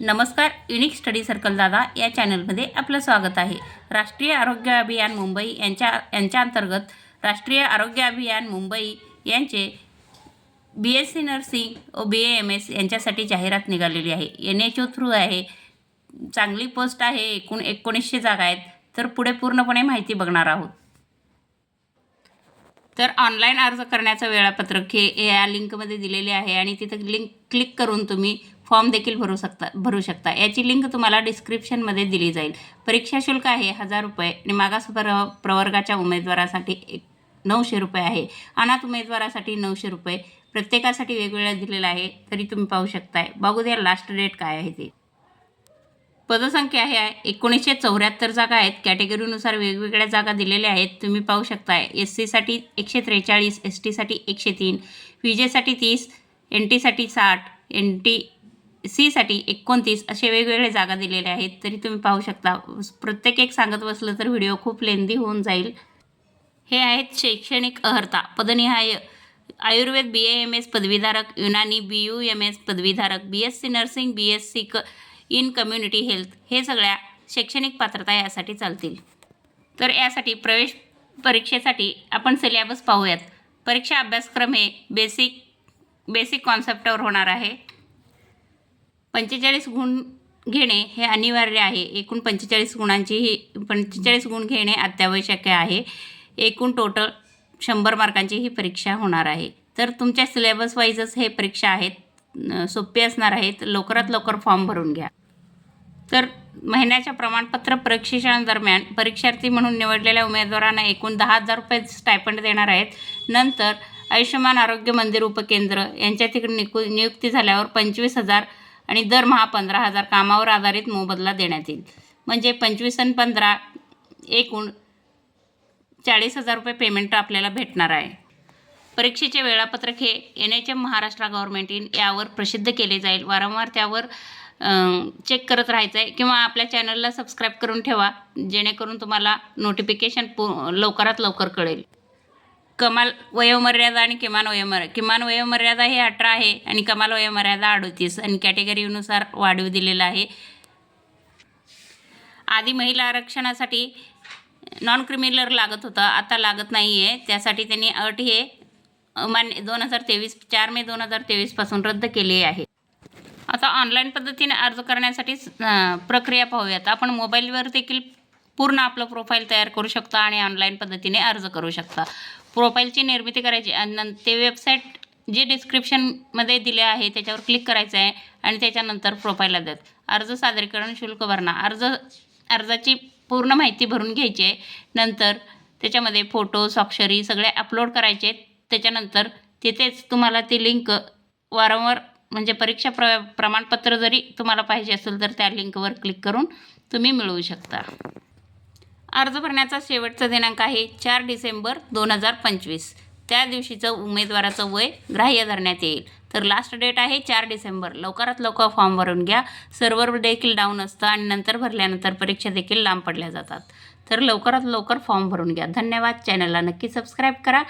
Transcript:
नमस्कार unique study circle दादा या चॅनलमध्ये आपलं स्वागत आहे. राष्ट्रीय आरोग्य अभियान मुंबई यांच्या यांच्या अंतर्गत राष्ट्रीय आरोग्य अभियान मुंबई यांचे बी एस सी नर्सिंग व बी ए एम एस यांच्यासाठी जाहिरात निघालेली आहे. एन एच ओ थ्रू आहे. चांगली पोस्ट आहे. एकूण एकोणीसशे जागा आहेत. तर पुढे पूर्णपणे माहिती बघणार आहोत. तर ऑनलाईन अर्ज करण्याचं वेळापत्रक हे या लिंकमध्ये दिलेले आहे आणि तिथं लिंक क्लिक करून तुम्ही फॉर्म देखील भरू शकता भरू शकता. याची लिंक तुम्हाला डिस्क्रिप्शनमध्ये दिली जाईल. परीक्षा शुल्क आहे हजार रुपये. आणि मागास प्रवर्गाच्या उमेदवारासाठी एक नऊशे रुपये आहे. अनाथ उमेदवारासाठी नऊशे रुपये. प्रत्येकासाठी वेगवेगळ्या दिलेलं आहे. तरी तुम्ही पाहू शकताय. बघू द्या लास्ट डेट काय आहे ते. पदसंख्या आहे एकोणीसशे चौऱ्याहत्तर जागा आहेत. कॅटेगरीनुसार वेगवेगळ्या जागा दिलेल्या आहेत. तुम्ही पाहू शकताय. एस सीसाठी एकशे त्रेचाळीस एस टीसाठी एकशे तीन विजेसाठी तीस एन टीसाठी साठ एन टी सीसाठी एकोणतीस असे वेगवेगळे जागा दिलेले आहेत. तरी तुम्ही पाहू शकता प्रत्येक एक सांगत बसलं तर व्हिडिओ खूप लेंदी होऊन जाईल. हे आहेत शैक्षणिक अर्हता पदनिहाय Ayurveda B A M S पदवीधारक Unani B U M S पदवीधारक B S C nursing B S C क इन कम्युनिटी हेल्थ हे सगळ्या शैक्षणिक पात्रता यासाठी चालतील. तर यासाठी प्रवेश परीक्षेसाठी आपण सिलेबस पाहूयात. परीक्षा अभ्यासक्रम हे बेसिक बेसिक कॉन्सेप्टवर होणार आहे. पंचेचाळीस गुण घेणे हे अनिवार्य आहे. एकूण पंचेचाळीस गुणांची ही पंचेचाळीस गुण घेणे अत्यावश्यक आहे. एकूण टोटल शंभर मार्कांची ही परीक्षा होणार आहे. तर तुमच्या सिलेबस वाईजच हे परीक्षा आहेत सोपी असणार आहेत. लवकरात लवकर फॉर्म भरून घ्या. तर महिन्याच्या प्रमाणपत्र प्रशिक्षणादरम्यान परीक्षार्थी म्हणून निवडलेल्या उमेदवारांना एकूण दहा हजार रुपये स्टायपंड देणार आहेत. नंतर आयुष्यमान आरोग्य मंदिर उपकेंद्र यांच्या तिकडे निकु नियुक्ती झाल्यावर पंचवीस हजार आणि दरमहा पंधरा हजार कामावर आधारित मोबदला देण्यात येईल. म्हणजे पंचवीस आणि पंधरा एकूण चाळीस हजार रुपये पेमेंट आपल्याला भेटणार आहे. परीक्षेचे वेळापत्रक हे N H M Maharashtra government in यावर प्रसिद्ध केले जाईल. वारंवार त्यावर चेक करत राहायचं आहे किंवा आपल्या चॅनलला सबस्क्राईब करून ठेवा जेणेकरून तुम्हाला नोटिफिकेशन पू लवकरात लवकर कळेल. कमाल वयोमर्यादा आणि किमान वयोमर्यादा किमान वयोमर्यादा हे अठरा आहे आणि कमाल वयोमर्यादा अडतीस आणि कॅटेगरीनुसार वाढीव दिलेला आहे. आधी महिला आरक्षणासाठी नॉन क्रिमिनलर लागत होतं आता लागत नाही आहे त्यासाठी त्यांनी अट हे मान्य दोन हजार तेवीस चार मे दोन हजार तेवीसपासून रद्द केली आहे. आता ऑनलाईन पद्धतीने अर्ज करण्यासाठी प्रक्रिया पाहूयात. आपण मोबाईलवर देखील पूर्ण आपलं प्रोफाईल तयार करू शकता आणि ऑनलाईन पद्धतीने अर्ज करू शकता. प्रोफाईलची निर्मिती करायची आणि ते वेबसाईट जे डिस्क्रिप्शनमध्ये दिले आहे त्याच्यावर क्लिक करायचं आहे आणि त्याच्यानंतर प्रोफाईलला देत. अर्ज सादरीकरण शुल्क भरणा. अर्ज अर्जाची पूर्ण माहिती भरून घ्यायची आहे. नंतर त्याच्यामध्ये फोटो स्वाक्षरी सगळे अपलोड करायचे आहेत. त्याच्यानंतर तिथेच तुम्हाला ती लिंक वारंवार म्हणजे परीक्षा प्र प्रमाणपत्र जरी तुम्हाला पाहिजे असेल तर त्या लिंकवर क्लिक करून तुम्ही मिळवू शकता. अर्ज भरण्याचा शेवटचा दिनांक आहे चार डिसेंबर दोन हजार पंचवीस. त्या दिवशीचं उमेदवाराचं वय ग्राह्य धरण्यात येईल. तर लास्ट डेट आहे चार डिसेंबर. लवकरात लवकर फॉर्म भरून घ्या. सर्व्हर देखील डाऊन असतं आणि नंतर भरल्यानंतर परीक्षा देखील लांब पडल्या जातात. तर लवकरात लवकर फॉर्म भरून घ्या. धन्यवाद. चॅनलला नक्की सबस्क्राईब करा.